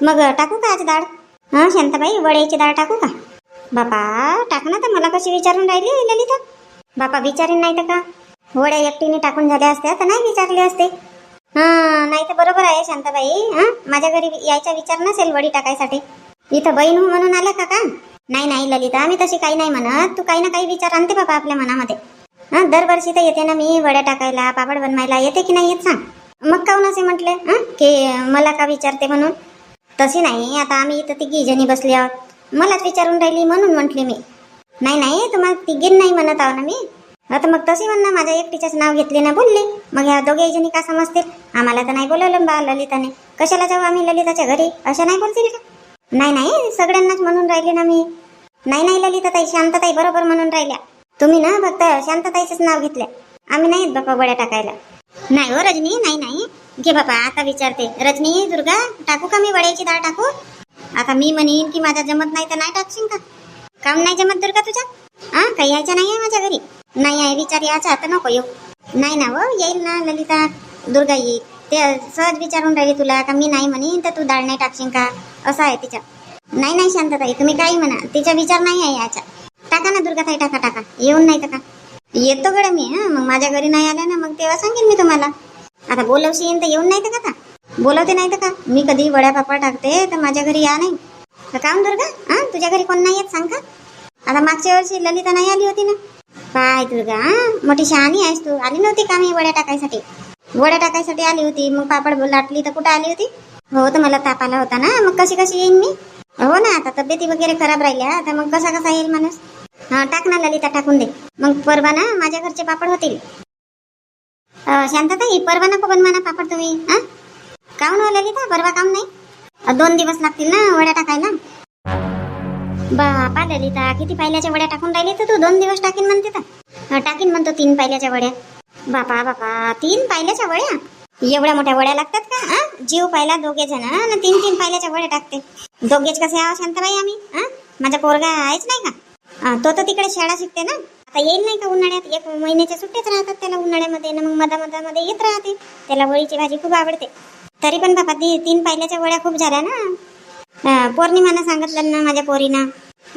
मग टाकू का आज डाळ? हां शांताबाई वड्याची डाळ टाकू का? बापा टाक ना तर मला कशी विचारून राहिली ललिता? बापा विचारेन नाही तर का? वड्या एकटीने टाकून झाल्या असत्या तर नाही विचारले असते. हां नाही तर बरोबर आहे शांताबाई हां? माझ्या घरी यायचा विचार नसेल वडी टाकायसाठी. इथं बहीण हो म्हणून आलं का का नाही नाही ललिता मी तशी काही नाही म्हणत. तू काही ना काही विचार आणते बाबा आपल्या मनामध्ये. हा दरवर्षी तर येते ना मी वड्या टाकायला पापड बनवायला येते की नाही येत सांग. मग काऊन असे म्हटले? हां की मला का विचारते म्हणून? तशी नाही आता आम्ही इथं तिघी जणी बसले आहोत मलाच विचारून राहिली म्हणून म्हटली मी. नाही नाही तुम्हाला तिघीन नाही म्हणत आहो ना मी. आता मग तशी म्हणणं माझ्या एकटीच्याच नाव घेतले ना बोलले. मग ह्या दोघे जणी का समजतील? आम्हाला तर नाही बोलवलं बा ललिताने. कशाला जाऊ आम्ही ललिताच्या घरी? असं नाही बोलतील का? नाही नाही सगळ्यांनाच म्हणून राहिले ना मी. नाही नाही ललिताताई शांतताई बरोबर म्हणून राहिल्या. तुम्ही ना फक्त शांतताईचंच नाव घेतलं. आम्ही नाहीत बापा बड्या टाकायला. नाही हो रजनी नाही नाही. घे बाबा आता विचारते. रजनी दुर्गा टाकू का मी वड्याची डाळ टाकू? आता मी म्हणेन की माझा जमत नाही तर नाही टाकशील का? काम नाही जमत दुर्गा तुझ्या? हा काही यायचं नाही आहे माझ्या घरी. नाही आहे विचार याचा आता नको येऊ. नाही ना हो येईल ना ललिता. दुर्गा येईल ते सहज विचारून राहिली तुला का मी नाही म्हणेन तर तू डाळ नाही टाकशील का? असं आहे तिच्या. नाही नाही शांतताई तुम्ही काही म्हणा. तिचा विचार नाही आहे याचा. टाका ना दुर्गाताई टाका टाका. येऊन नाही तर का? येतो गड्या मी हा. मग माझ्या घरी नाही आल्या ना मग तेव्हा सांगेन मी तुम्हाला. आता बोलवशीन तर येऊन नाही का का बोलवते नाही तर का? मी कधी वड्या पापड टाकते तर माझ्या घरी या नाही. तर काम दुर्गा हा? तुझ्या घरी कोण नाही येत सांग का? आता मागच्या वर्षी ललिता नाही आली होती ना? काय दुर्गा मोठी शहाणी आहेस तू. आली नव्हती का मी वड्या टाकायसाठी? वड्या टाकायसाठी आली होती. मग पापड लाटली तर कुठं आली होती? हो तर मला ताप आला होता ना? मग कशी कशी येईन मी? हो ना आता तब्येती वगैरे खराब राहिल्या. तर मग कसा कसा येईल माणूस? हा टाक ना ललिता टाकून दे. मग परवा ना माझ्या घरचे पापड होतील. शांतताई परवा नको बनवा पापड तुम्ही हा? काऊन हो ललिता? परवा काऊन नाही? दोन दिवस लागतील ना वड्या टाकायला. बापा ललिता किती पायल्याच्या वड्या टाकून राहिली तर तू? दोन दिवस टाकीन म्हणते तर. टाकीन म्हणतो तीन पायल्याच्या वड्या. बापा बापा तीन पायल्याच्या वड्या? एवढ्या मोठ्या वड्या लागतात का हा? जीव पाहिला दोघे जण ना तीन तीन पायल्याच्या वड्या टाकते. दोघेच कसे आहो शांताबाई आम्ही हा? माझा पोरगा आहेच नाही का? तो तर तिकडे शाळा शिकते ना. आता येईल नाही का उन्हाळ्यात? एक महिन्याच्या सुट्ट्याच राहतात त्याला उन्हाळ्यामध्ये ना मग मधा मधामध्ये येत राहते. त्याला वळीची भाजी खूप आवडते. तरी पण बापा ती तीन पाहिल्याच्या वड्या खूप झाल्या ना. अं, पौर्णिमानं सांगितलं ना माझ्या पोरीनं.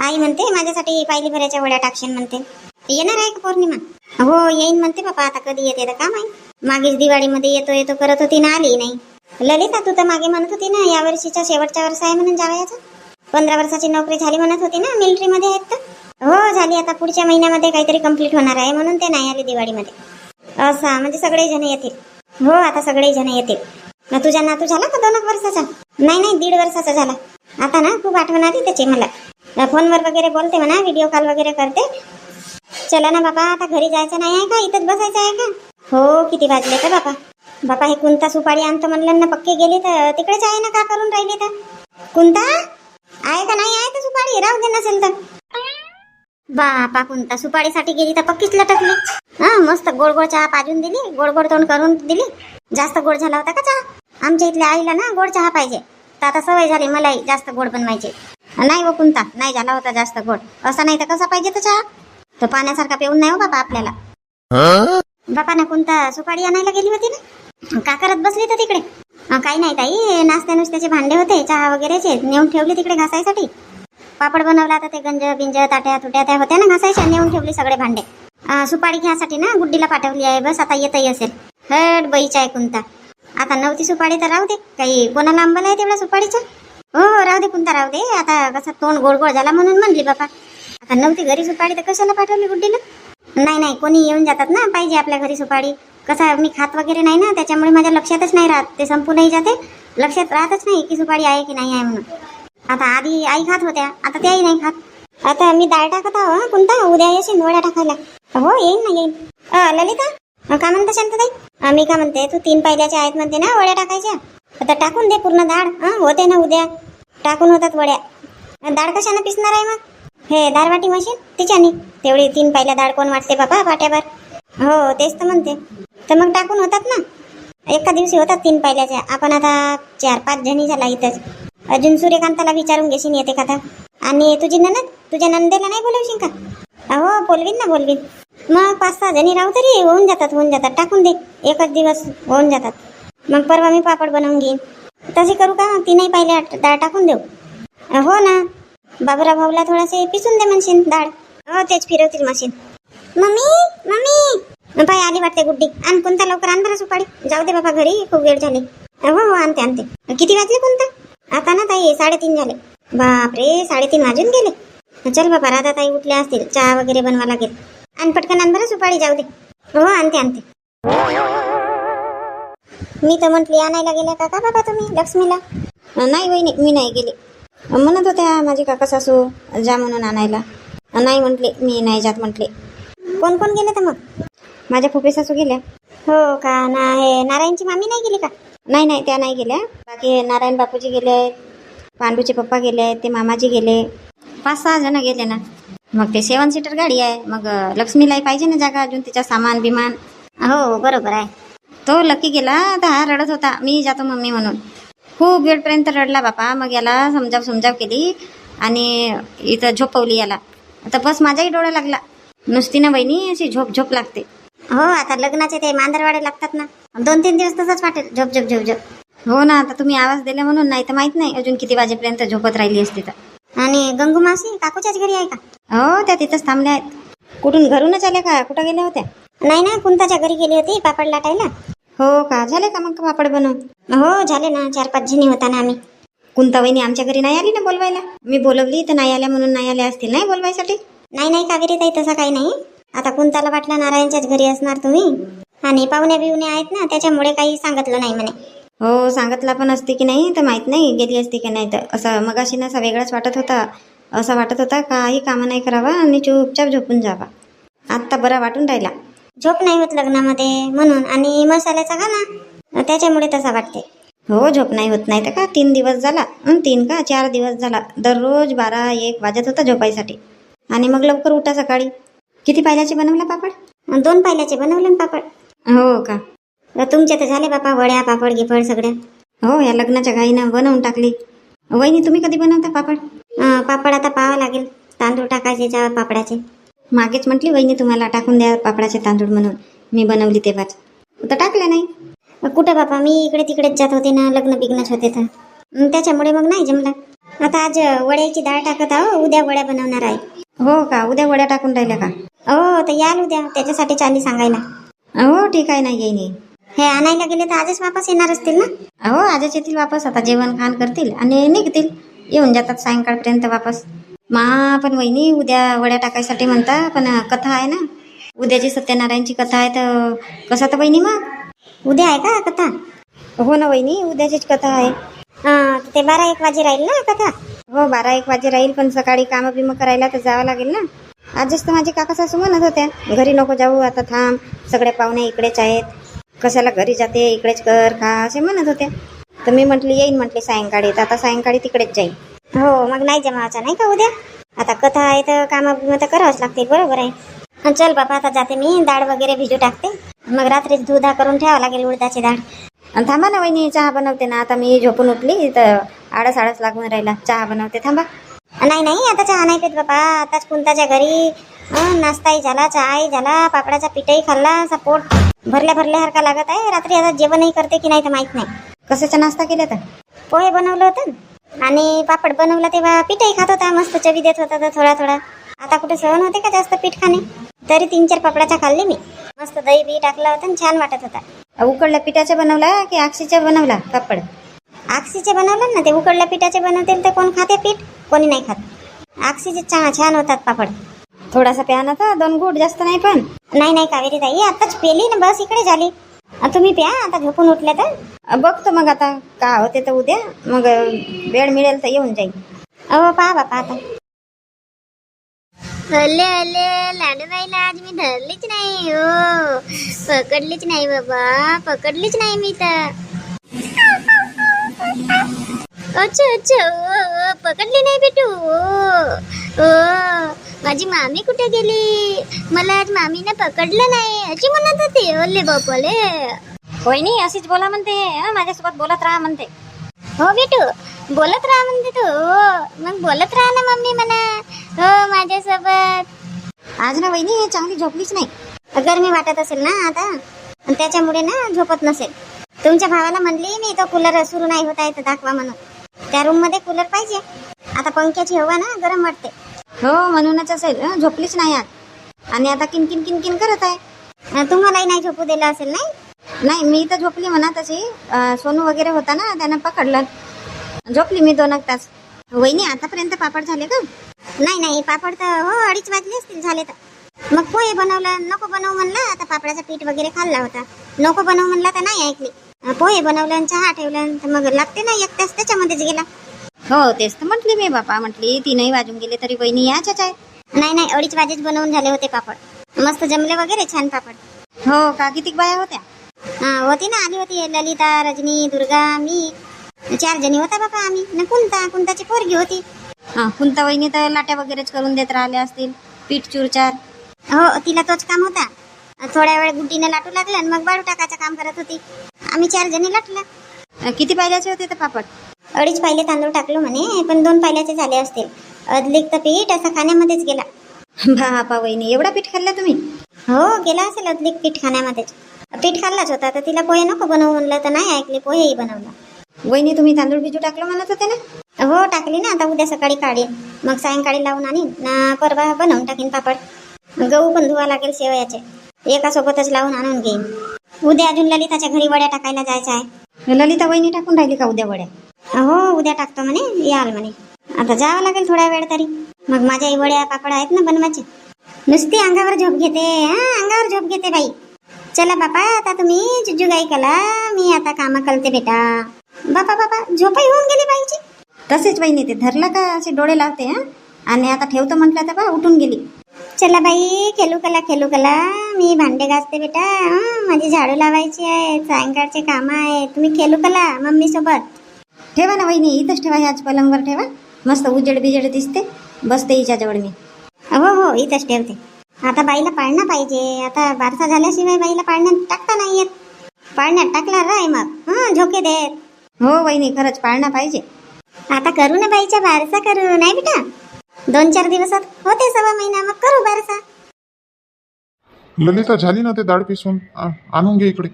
आई म्हणते माझ्यासाठी पायली भराच्या वड्या टाकशील म्हणते. येणार आहे का पौर्णिमा? हो येईन म्हणते बापा आता कधी येते तर का आहे. मागेच दिवाळीमध्ये येतो येतो करत होती ना आली नाही. ललिता तू तर मागे म्हणत होती ना या वर्षीच्या शेवटच्या वर्ष आहे म्हणून जावयाचा? पंधरा वर्षाची नोकरी झाली म्हणत होती ना मिलिटरीमध्ये आहेत तर? हो झाली आता. पुढच्या महिन्यामध्ये काहीतरी कंप्लीट होणार आहे. म्हणून ते नाही आले दिवाळीमध्ये. असा म्हणजे सगळे जण येतील. हो आता सगळे जण येतील. ना तुझा नातू झाला का दोन एक वर्षाचा? नाही नाही दीड वर्षाचा झाला. आता ना खूप आठवण आली त्याची मला. फोनवर वगैरे बोलते म्हणा व्हिडिओ कॉल वगैरे करते. चला ना बाबा आता घरी जायचं नाही आहे का? इथंच बसायचं आहे का? हो किती वाजले तर बापा बापा हे कोणता सुपारी आणतो म्हणलं ना पक्के गेले तर तिकडेच आहे ना का करून राहिले तर? कोणता आहे का नाही आहे तर सुपारी? राहू दे नसेल तर. बापा कोणता सुपारीसाठी गेली तर पक्कीच लटकली. हा मस्त गोड गोड चहा पाजून दिली गोड गोड तोंड करून दिली. जास्त गोड झाला होता का चहा? आमच्या इथल्या आईला ना गोड चहा पाहिजे. तर आता सवय झाली मलाही जास्त गोड बनवायची. नाही हो कोणता नाही झाला होता जास्त गोड. असा नाही तर कसा पाहिजे तो चहा? तो पाण्यासारखा पिऊन नाही हो बापा आपल्याला. बापा ना कोणता सुपारी आणायला गेली होती ना? का करत बसली तर तिकडे? काही नाही ताई नाश्त्या नुसत्याचे भांडे होते चहा वगैरेचे नेऊन ठेवले तिकडे घासायसाठी. पापड बनवला तर ते गंज बिंज ताट्या तुट्या त्या होत्या ना घासायच्या नेऊन ठेवली सगळे भांडे. सुपारी घ्यासाठी ना गुड्डीला पाठवली आहे बस आता येतही असेल. हट बाईचा आहे कोणता आता नव्हती सुपारी तर राहू दे काही कोणाला आंबल आहे तेवढा सुपारीचा? हो हो राहू दे कोणता राहू दे. आता कसं तोंड गोड गोड झाला म्हणून म्हणली बापा. आता नव्हती घरी सुपारी तर कशाला पाठवली गुड्डीला? नाही नाही कोणी येऊन जातात ना पाहिजे आपल्या घरी सुपारी. कसं मी खात वगैरे नाही ना त्याच्यामुळे माझ्या लक्षातच नाही राहत. ते संपूनही जाते. लक्षात राहतच नाही की सुपारी आहे की नाही आहे म्हणून. आता आधी आई खात होत्या आता त्याही नाही खात. आता मी डाळ टाकत आहो कोणता? उद्या येशील वड्या टाकायला. हो येईन ना येईन. ललिता? का म्हणता शांतताई? मी का म्हणते तू तीन पायल्याच्या आहेत म्हणते ना वड्या टाकायच्या? आता टाकून दे पूर्ण डाळ होते ना उद्या. टाकून होतात वड्या. दाळ डाळ कशानं पिसणार आहे मग? हे दाळ वाटी मशीन? तिच्याने. तेवढी तीन पायल्या दाळ कोण वाटते बाबा पाट्यावर हो तेच तर म्हणते. तर मग टाकून होतात ना? एका दिवशी होतात तीन पायल्याच्या आपण आता चार पाच जणी झाला इथंच. अजून सूर्यकांताला विचारून घेशील येते का तर. आणि तुझी ननद? तुझ्या नंदेला नाही बोलवशील का? हो बोलवीन ना बोलवीन. मग पाच सहा जणी राहू तरी होऊन जातात होऊन जातात. टाकून दे. एकच दिवस होऊन जातात. मग परवा मी पापड बनवून घेईन. तसे करू का मग? तीनही पाहिल्या डाळ टाकून देऊ. हो ना. बाबरा भाऊला थोडासे पिसून दे म्हणशील डाळ. हो तेच फिरवतील मशीन मम्मी मम्मी. पाय आली वाटते गुड्डी. आण कोणता लवकर आण बरं सुपाडी जाऊ दे बाबा घरी खूप वेळ झाली. हो हो आणते आणते. किती वाजले कोणता? आता ना ताई साडेतीन झाले. बापरे साडेतीन वाजून गेले. चल बाबा राधा ताई उठल्या असतील चहा वगैरे बनवा लागेल. आणि पटकन आण बरं सुपाळी जाऊ दे. हो आणते आणते. मी तर म्हटली आणायला गेल्या काका बाबा तुम्ही लक्ष्मीला. नाही वहिनी मी नाही गेले. म्हणत होत्या माझी काका सासू जा म्हणून आणायला. नाही म्हटले मी नाही जात म्हटले. कोण कोण गेले तर मग? माझ्या फुफे सासू गेल्या. हो का? ना हे नारायणची मामी नाही गेली का? नाही नाही त्या नाही गेल्या. बाकी नारायण बापूजी गेले पांडूचे पप्पा गेले ते मामाजी गेले. पाच सहा जण गेले ना. मग ते सेवन सीटर गाडी आहे. मग लक्ष्मीलाही पाहिजे ना जागा अजून तिचा सामान बिमान? हो बरोबर आहे. तो लकी गेला तर हा रडत होता. मी जातो मम्मी म्हणून. खूप वेळपर्यंत रडला बापा. मग याला समजाव समजाव केली आणि इथं झोपवली याला. आता बस माझाही डोळा लागला. नुसती ना बहिणी अशी झोप झोप लागते. हो आता लग्नाचे ते मांदरवाडे लागतात ना. दोन तीन दिवस तसंच वाटेल. झोप झोप झोप झोप. हो ना आता तुम्ही आवाज दिला म्हणून नाही तर माहीत नाही अजून किती वाजेपर्यंत झोपत राहिली असती तर. आणि गंगू मासी काकूच्याच घरी आहे का? हो त्या तिथंच थांबल्या आहेत. कुठून घरूनच आल्या का? कुठं गेल्या होत्या? नाही ना कुंताच्या घरी गेली होती पापड लाटायला. हो का? झाले का मग पापड बनवून? हो झाले ना. चार पाच जणी होता ना आम्ही. कुंता वहिनी आमच्या घरी नाही आली ना बोलवायला? मी बोलवली तर नाही आल्या म्हणून नाही आल्या असतील नाही बोलवायसाठी? नाही नाही कावेरी ताई तसं काही नाही. आता कुंताला वाटलं नारायणच्याच घरी असणार तुम्ही? आणि पाहुण्या बिवण्या आहेत ना त्याच्यामुळे काही सांगितलं नाही म्हणे. हो सांगितलं पण असते की नाही तर माहीत नाही गेली असती की नाही तर असं मगाशी ना असा वेगळाच वाटत होता. असं वाटत होता काही कामं नाही करावा आणि चुपचाप झोपून जावा. आत्ता बरा वाटून राहिला. झोप नाही होत लग्नामध्ये म्हणून आणि मसाल्याचा गाणा त्याच्यामुळे तसा वाटते. हो झोप नाही होत नाही तर का? तीन दिवस झाला. अं, तीन का? चार दिवस झाला. दररोज बारा एक वाजत होता झोपायसाठी. आणि मग लवकर उठा सकाळी. किती पायल्याचे बनवला पापड? दोन पायल्याचे बनवले ना पापड. हो का? तर तुमचे तर झाले बापा वड्या पापड गिपड सगळ्या. हो या लग्नाच्या घाईनं बनवून टाकली. वहिनी तुम्ही कधी बनवता पापड? पापड आता पाहावं लागेल. तांदूळ टाकायचे त्या पापडाचे. मागेच म्हटली वहिनी तुम्हाला टाकून द्या पापडाचे तांदूळ म्हणून. मी बनवली तेव्हाच. तर टाकले नाही. कुठं बापा? मी इकडे तिकडेच जात होते ना लग्न बिग्नच होते तर. त्याच्यामुळे मग नाही जमला. आता आज वड्याची डाळ टाकत आहो उद्या वड्या बनवणार आहे. हो का? उद्या वड्या टाकून राहिल्या का? हो तर याल उद्या. त्याच्यासाठी चाली सांगायला. हो ठीक आहे ना येईन येईन. हे आणायला गेले तर आजच वापस येणार असतील ना? हो आजच येतील वापस. आता जेवण खाण करतील आणि निघतील. येऊन जातात सायंकाळपर्यंत वापस. मा पण वहिनी उद्या वड्या टाकायसाठी म्हणता पण कथा आहे ना. उद्याची सत्यनारायणची कथा आहे तर कसा तर वहिनी मग? उद्या आहे का कथा? हो ना वहिनी उद्याचीच कथा आहे. हा, ते बारा एक वाजे राहील ना कथा? हो बारा एक वाजे राहील पण सकाळी कामं बिमं करायला तर जावं लागेल ना. आजच तर माझे काका सासू म्हणत होत्या घरी नको जाऊ आता थांब सगळे पाहुणे इकडेच आहेत. कशाला घरी जाते इकडेच कर खा असे म्हणत होते. तर मी म्हटली येईन म्हटली सायंकाळी तर आता सायंकाळी तिकडेच जाईन. हो मग नाही जमावाचा नाही का उद्या? आता कथा आहे तर कामं तर करावंच लागते बरोबर आहे. चल बाबा आता जाते मी डाळ वगैरे भिजू टाकते. मग रात्रीच दुधा करून ठेवावं लागेल उडदाची डाळ आणि थांबा ना वहिनी चहा बनवते ना आता मी झोपून उठली तर आळस आळस लागून राहिला चहा बनवते थांबा. नाही नाही आता चहा नाही पित बाबा आताच कुंताच्या घरी नाश्ताही झाला चहाही झाला पापडाचा पिठही खाल्ला असा पोट भरल्या भरल्यासारखा लागत आहे. रात्री आता जेवणही करते की नाही तर माहीत नाही. कशाचा नाश्ता केला तर? पोहे बनवलं होतं आणि पापड बनवला तेव्हा पिठही खात होता मस्त चवी देत होता तर थोडा थोडा. आता कुठे सहन होते का जास्त पीठ खाणे? तरी तीन चार पापडाचा खाल्ले मी. मस्त दही बी टाकला होता आणि छान वाटत होता. उकडल्या पिठाचा बनवला की आक्षीचा बनवला पापड? आक्सीचे बनवलं ना ते उकडल्या पिठाचे बनवतील तर कोण खाते पीठ? कोणी नाही खात. आक्सीचे छान छान होतात पापड. थोडासा प्या ना तर दोन गुट जास्त नाही पण. नाही नाही कावेरी ताई आताच पेली ना बस इकडे झाली. तुम्ही प्या आता झोपून उठल्या तर. बघतो मग आता का होते तर उद्या. मग वेळ मिळेल तर येऊन जाईल. अहो पहा बापा आता. हल्ले हल्ले लाडूबाईला आज मी धरलीच नाही हो. पकडलीच नाही बाबा पकडलीच नाही मी तर. अच्छा अच्छा. पकडली नाही बेटू. ओ, माझी मामी कुठे गेली? मला आज मामीने पकडलं नाही. अशी म्हणत होती. ओले बापाले. वहिनी अशीच बोला म्हणते. हं, माझ्यासोबत बोलत राहा म्हणते. हो बेटू. बोलत राहा म्हणते तू. हो. मग बोलत राहा ना मम्मी म्हणा. हो माझ्यासोबत. आज ना वहिनी चांगली झोपलीच नाही. गरमी वाटत असेल ना आता आणि त्याच्यामुळे ना झोपत नसेल. तुमच्या भावाला म्हणली मी तो कूलर सुरू नाही होत आहे तर दाखवा म्हणून. त्या रूममध्ये कूलर पाहिजे. आता पंख्याची हवा ना गरम वाटते. हो म्हणूनच असेल. झोपलीच नाही आज. आणि आता किनकिन किनकिन करत आहे. तुम्हालाही नाही झोपू दिलं असेल नाही? नाही मी तर झोपली म्हणा तशी. सोनू वगैरे होता ना त्यानं पकडलं. झोपली मी दोन एक तास. वहिनी आतापर्यंत पापड झाले का? नाही नाही पापड तर हो अडीच वाजले असतील झाले तर. मग पोहे बनवलं नको बनवू म्हणलं. आता पापडाचं पीठ वगैरे खाल्ला होता. नको बनवू म्हणला तर नाही ऐकली. पोहे बनवलं आणि चहा ठेवलं तर मग लागते ना एक तास त्याच्यामध्येच गेला. हो तेच तर म्हटली मी बापा म्हटली तीनही वाजून गेले तरी वहिनी याच्याच आहे नाही नाही अडीच वाजेच बनवून झाले होते पापड. मस्त जमले वगैरे छान पापड. हो का? किती बाया होत्या? हा होती ना आली होती ललिता रजनी दुर्गा मी. चार जणी होता बाबा आम्ही. न कुंता कुंताची पोरगी होती. हा कुंता वहिनी तर लाट्या वगैरेच करून देत राहिले असतील. पीठ चुरचार. हो तिला तोच काम होता. थोड्या वेळ गुड्डीने लाटू लागला आणि मग बाळू टाकायचं काम करत होती. आम्ही चार जणी लाटला. किती पायल्याचे होते ते पापड? अडीच पायले तांदूळ टाकलो म्हणे पण दोन पायल्याचे झाले असतील. अदलिक तर पीठ असं खाण्यामध्येच गेला. बापा वहिनी एवढा पीठ खाल्ला तुम्ही? हो गेला असेल अदलिक पीठ खाण्यामध्येच. पीठ खाल्लाच होता तर तिला पोहे नको बनवू म्हणलं तर नाही ऐकले पोहेही बनवला. वहिनी तुम्ही तांदूळ बिजू टाकलं म्हणत होते ना? हो टाकली ना आता उद्या सकाळी काढीन. मग सायंकाळी लावून आणीन ना परवा बनवून टाकीन पापड. गहू पण धुवा लागेल शेवयाचे. एका सोबतच लावून आणून घेईन. उद्या अजून ललिताच्या घरी वड्या टाकायला जायचं आहे. ललिता वहिनी टाकून राहिली का उद्या वड्या? हो उद्या टाकतो म्हणे याल म्हणे. आता जावं लागेल थोडा वेळ तरी. मग माझ्याही वड्या पापड आहेत ना बनवायचे? नुसती अंगावर झोप घेते हा अंगावर झोप घेते बाई. चला बापा आता तुम्ही जुजुगाई कला मी आता कामा करते बेटा. बापा बापा झोपाई होऊन गेली बाईची. तसेच वहिनी ते धरला का असे डोळे लावते हा? आणि आता ठेवतो म्हटलं तर बा उठून गेली. चला बाई खेळू कला खेळू कला मी भांडे घासते बेटा. माझी झाडू लावायची आहे सायंकाळचे काम आहे तुम्ही खेळू कला मम्मी सोबत ठेवा ना वहिनी इथंच ठेवा ह्याच पलंगवर ठेवा. मस्त उजेड बिजेड दिसते. बसते हिच्या जवळ मी. हो हो इथंच ठेवते. आता बाईला पाळणं पाहिजे. आता बारसा झाल्याशिवाय बाईला पाळण्यात टाकता नाही येत पाळण्यात टाकला राय मग. हं झोके देत. हो वहिनी खरंच पाळणं पाहिजे. आता करू ना बाईच्या बारसा करू नाही बेटा? दोन चार दिवसात होते सव्वा महिना मग करू बारसा. ललिता झाली ना ते डाळ पिसून? आ- आणून घे इकडे.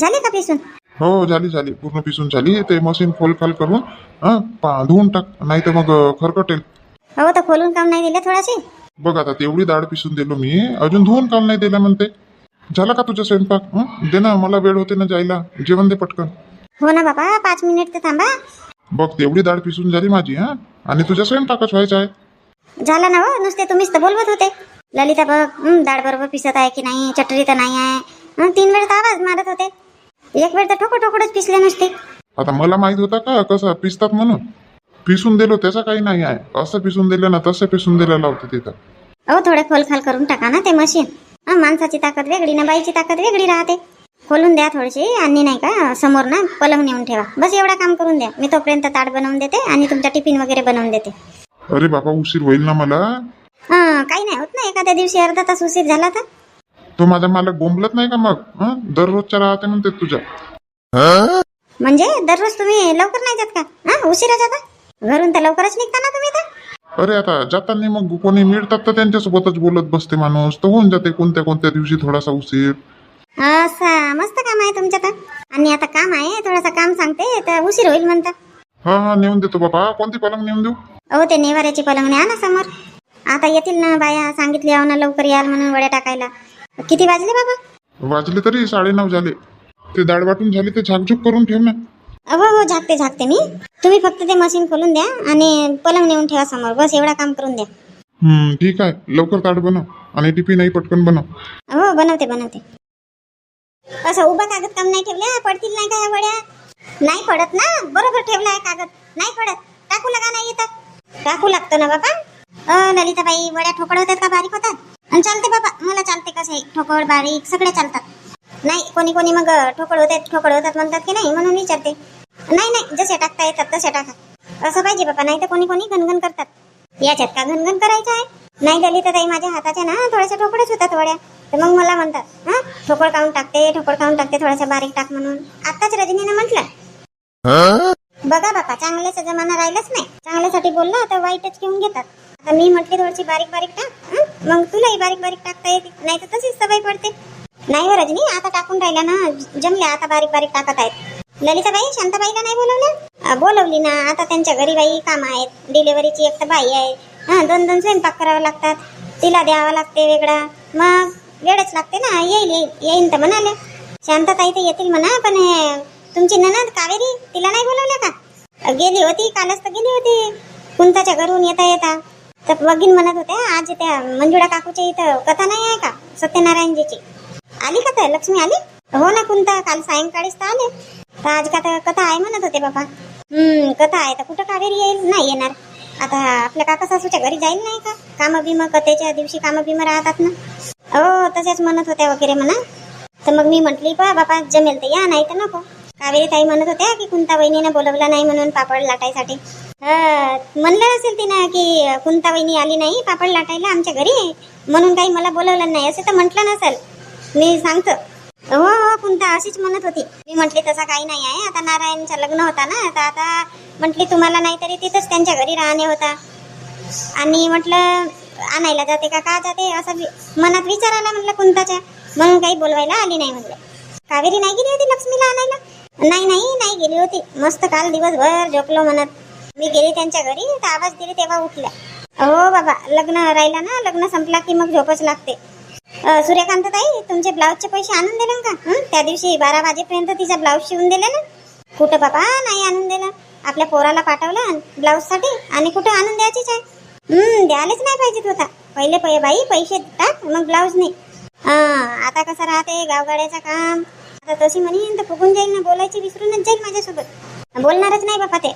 झाले का पिसून? हो झाली झाली. पूर्ण पिसून झाली. ते मशीन खोलखाल करून हा पा धुवून टाक. नाही तर मग अ, खरकटेल. हो तर खोलून काम नाही दिले थोडासे बघ आता तेवढी डाळ पिसून दिलो मी. अजून धुवून काम नाही दिला म्हणते. झाला का तुझा स्वयंपाक? हं? दे ना मला वेळ होते ना जायला. जेवण दे पटकन. हो ना बाबा पाच मिनिट तर थांबा. बघ तेवढी डाळ पिसून झाली माझी हा. आणि तुझा स्वयंपाकच व्हायचा आहे. झालं ना हो नुसते तुम्हीच तर बोलवत होते. ललिता बघ डाळ बरोबर पिसत आहे की नाही चटरी तर नाही आहे. तीन वेळ तर आवाज मारत होते. एक वेळ तर ठोको ठोकोडच पिसले नुसते. आता मला माहीत होता का कसं पिसतात म्हणून? पिसून दिलो त्याचा काही नाही आहे. असं पिसून दिलं ना तसं पिसून दिलं लावते तिथं. अहो थोडे खोलखाल करून टाका ना ते मशीन माणसाची ताकद वेगळी ना बाईची ताकद वेगळी राहते. खोलून द्या थोडीशी आणि नाही का समोर ना पलंग नेऊन ठेवा. बस एवढा काम करून द्या. मी तोपर्यंत ताट बनवून देते आणि तुमचा टिफिन वगैरे बनवून देते. अरे बाबा उशीर होईल ना मला? हं, काही नाही होत ना एखाद्या दिवशी अर्धा तास उशीर झाला तर? तो माझा मालक बोंबलत नाही का मग? हं? दररोजच्या राहते म्हणते तुझ्या. म्हणजे दररोज तुम्ही लवकर नाही जात का? हा उशिरा जाता? घरून तर लवकरच निघता ना तुम्ही तर. अरे आता जाताना मग कोणी मिळतात तर त्यांच्यासोबतच बोलत बसते माणूस. तर होऊन जाते कोणत्या कोणत्या दिवशी थोडासा उशीर. असं मस्त काम आहे तुमच्या तर. आणि आता काम आहे थोडंसं काम सांगते तर उशीर होईल म्हणता. हा हा नेऊन देतो बाबा कोणती पलंग नेऊन देऊ? अहो ते नेवाऱ्याची पलंगणे आणा समोर? आता येतील ना बाया सांगितली आहो ना लवकर याल म्हणून वड्या टाकायला. किती वाजले बाबा? वाजले तरी साडेनऊ झाले. ते दाळ वाटून झाले ते झाकझूक करून ठेव ना. हो हो झाकते झाकते मी. तुम्ही फक्त ते मशीन खोलून द्या आणि पलंग नेऊन ठेवा समोर. बस एवढा काम करून द्या. हम्म ठीक आहे. लवकर ताट बनव आणि टिफिनही पटकन बनव. हो बनवते बनवते. असं उभा कागद काम नाही ठेवल्या? पडतील नाही का या वड्या? नाही पडत ना? बरोबर ठेवला आहे कागद. नाही पडत. टाकू लागा नाही येतात टाकू लागतो ना बाबा? अ ललिताबाई वड्या ठोकळ होतात का? बारीक होतात? आणि चालते बाबा मला चालते कसं? आहे ठोकळ बारीक सगळे चालतात. नाही कोणी कोणी मग ठोकळ होतात ठोकळ होतात म्हणतात की नाही? म्हणून विचारते. नाही नाही जसे टाकता येतात तसे टाका. असं पाहिजे बाबा नाही तर कोणी कोणी घनघन करतात. याच्यात का घनघन करायचं आहे? नाही ललिताताई माझ्या हाताच्या ना थोड्याशा ठोकळच होतात वड्या. तर मग मला म्हणतात हा ठोकळ काढून टाकते ठोकळ काढून टाकते थोडासा बारीक टाक म्हणून. आताच रजनीने म्हटलं. बघा बापा चांगल्याचा जमाना राहिलाच नाही. चांगल्यासाठी बोलला तर वाईटच घेऊन घेतात. आता मी म्हटली थोडीशी बारीक बारीक टाक मग तुलाही बारीक बारीक टाकता येते नाही तर तशीच सवय पडते. नाही हो रजनी आता टाकून राहिल्या ना जमल्या आता बारीक बारीक टाकत आहेत. ललिताबाई शांताबाईला नाही बोलवलं? बोलवली ना आता त्यांच्या घरी बाई काम आहेत डिलेव्हरीची एक तर बाई आहे. हा दोन दोन स्वयंपाक करावं लागतात तिला द्यावं लागते वेगळा. मग वेळच लागते ना येईल येईल येईन तर म्हणाले शांताताई तर येतील म्हणा पण हे तुमची ननद कावेरी तिला नाही बोलवलं का? गेली होती कालच तर गेली होती. कुंताच्या घरून येता येता. तर बघीन म्हणत होत्या आज त्या मंजुळा काकूच्या इथं कथा नाही आहे का? सत्यनारायणजीची. आली का तर? लक्ष्मी आली? हो ना कुंता काल सायंकाळीच तर आले. तर आज का तर कथा आहे म्हणत होते बाबा. हम्म कथा आहे. तर कुठं कावेरी येईल? नाही येणार. आता आपल्या काका सासूच्या घरी जाईल नाही का? काम बिम कथेच्या दिवशी काम बिम राहतात ना? हो तसेच म्हणत होत्या वगैरे म्हणा. तर मग मी म्हटली पा बाबा जमेल तर या नाही तर नको. कावेरी ताई म्हणत होत्या की कुंता वहिनीनं बोलवलं नाही म्हणून पापड लाटायसाठी. म्हणलं असेल तिनं की कुंता वहिनी आली नाही पापड लाटायला आमच्या घरी म्हणून काही मला बोलवलं नाही असं तर म्हटलं नसेल. मी सांगतो. हो हो कुंता अशीच म्हणत होती. मी म्हटली तसा काही नाही आहे. आता नारायणचं लग्न होता ना तर आता म्हटली तुम्हाला नाहीतरी तिथंच त्यांच्या घरी राहणे होता. आणि म्हटलं आणायला जाते का? का जाते? असं मनात विचार आला म्हटलं कुंताच्या. म्हणून काही बोलवायला आली नाही म्हटलं कावेरी नाही गेली होती लक्ष्मीला आणायला? नाही नाही नाही गेली होती. मस्त काल दिवसभर झोपलो म्हणत. मी गेली त्यांच्या घरी तर आवाज दिली तेव्हा उठल्या. हो बाबा लग्न राहिला ना लग्न संपला की मग झोपच लागते. सूर्यकांत ताई तुमचे ब्लाऊजचे पैसे आणून दिले का? त्या दिवशी बारा वाजेपर्यंत तिचा ब्लाऊज शिवून दिले ना? कुठं बाबा नाही आणून दिलं. आपल्या पोराला पाठवलं ब्लाऊजसाठी आणि कुठं आणून द्यायचीच आहे? हम्म द्यायलाच नाही पाहिजेत होता. पहिले पै बाई पैसे टाक मग ब्लाऊज नाही. हा आता कसं राहते? गावगाड्याचं काम. तशी म्हणीन तर फुगून जाईल ना बोलायची विसरूनच जाईल माझ्यासोबत. बोलणारच नाही बापा ते.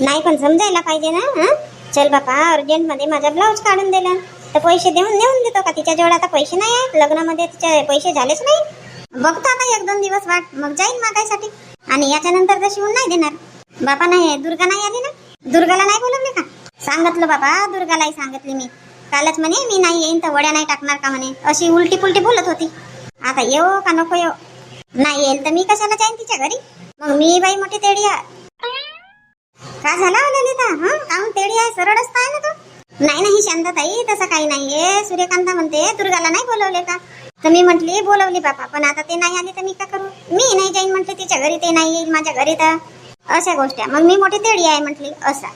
नाही पण समजायला पाहिजे ना चल बापा अर्जंटमध्ये माझा ब्लाऊज काढून दिला तर पैसे देऊन नेऊन देतो का तिच्या जवळ आता पैसे नाही आहेत लग्नामध्ये तिचे पैसे झालेच नाही. बघतो आता एक दोन दिवस वाट. मग जाईल मागायसाठी. आणि याच्यानंतर तशी होऊन नाही देणार. बापा नाही दुर्गा नाही आली ना? दुर्गाला नाही बोलवले का? सांगितलं बाबा दुर्गालाही सांगितली मी. कालच म्हणे मी नाही येईन तर वड्या नाही टाकणार का म्हणे? अशी उलटी पुलटी बोलत होती. आता येऊ का नको येऊ? नाही येईल तर मी कशाला जाईन तिच्या घरी? मग मी बाई मोठी तेडी आहे. का झाला ललिता हा? काहून तेडी आहे? सरळच आहे ना तू. नाही नाही शांतताई तसं काही नाहीये. सूर्यकांता म्हणते दुर्गाला नाही बोलवले का? तर मी म्हटली बोलवली बापा पण आता ते नाही आले तर मी का करू? मी नाही जाईन म्हटले तिच्या घरी ते नाही येईल माझ्या घरी तर. अशा गोष्टी आहे. मग मी मोठी तेडी आहे म्हटली असा.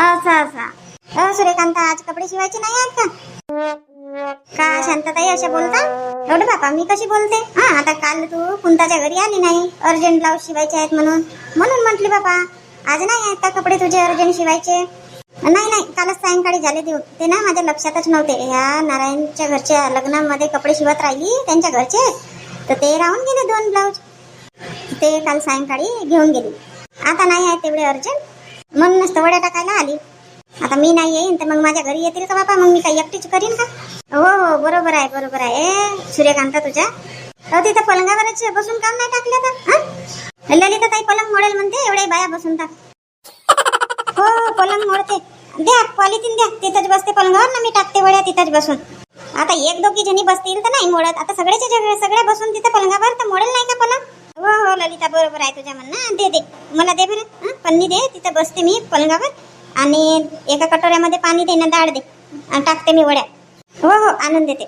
असा असा. सूर्यकांता आज कपडे शिवायचे नाही आहेत का? का शांतताई अशा बोलता? एवढं बापा मी कशी बोलते? हा आता काल तू कुंताच्या घरी आली नाही अर्जंट ब्लाऊज शिवायचे आहेत म्हणून. म्हणून म्हटली बापा आज नाही आहेत का कपडे तुझे अर्जंट शिवायचे? नाही नाही कालच सायंकाळी झाले देऊ. ते ना माझ्या लक्षातच नव्हते. ह्या नारायणच्या घरच्या लग्नामध्ये कपडे शिवत राहिली त्यांच्या घरचे? तर ते राहून गेले दोन ब्लाऊज ते काल सायंकाळी घेऊन गेली. आता नाही आहे तेवढे अर्जंट. म्हणूनच तर वड्या टाकायला आली. आता मी नाही येईन तर मग माझ्या घरी येतील का बापा? मग मी काही एकटीच करीन का? हो हो बरोबर आहे बरोबर आहे. ए, सूर्यकांता तुझ्या? अहो तिथं पलंगावरच बसून काम नाही टाकलं तर हं? ललिता ताई पलंग मोडेल म्हणते एवढे बाया बसून टाक हो, हो पलंग मोडते. द्या पॉलिथिन द्या. तिथंच बसते पलंगावर ना मी टाकते वड्या तिथंच बसून. आता एक दोघी जणी बसतील तर नाही मोडत. आता सगळेचे सगळे बसून तिथं पलंगावर तर मोडेल नाही का पलंग? हो हो ललिता बरोबर आहे तुझ्या म्हणणं. दे दे. मला दे बरं. पन्नी दे. तिथं बसते मी पलंगावर. आणि एका कटोऱ्यामध्ये पाणी दे ना डाळ दे. आणि टाकते मी वड्या. हो हो आणून देते.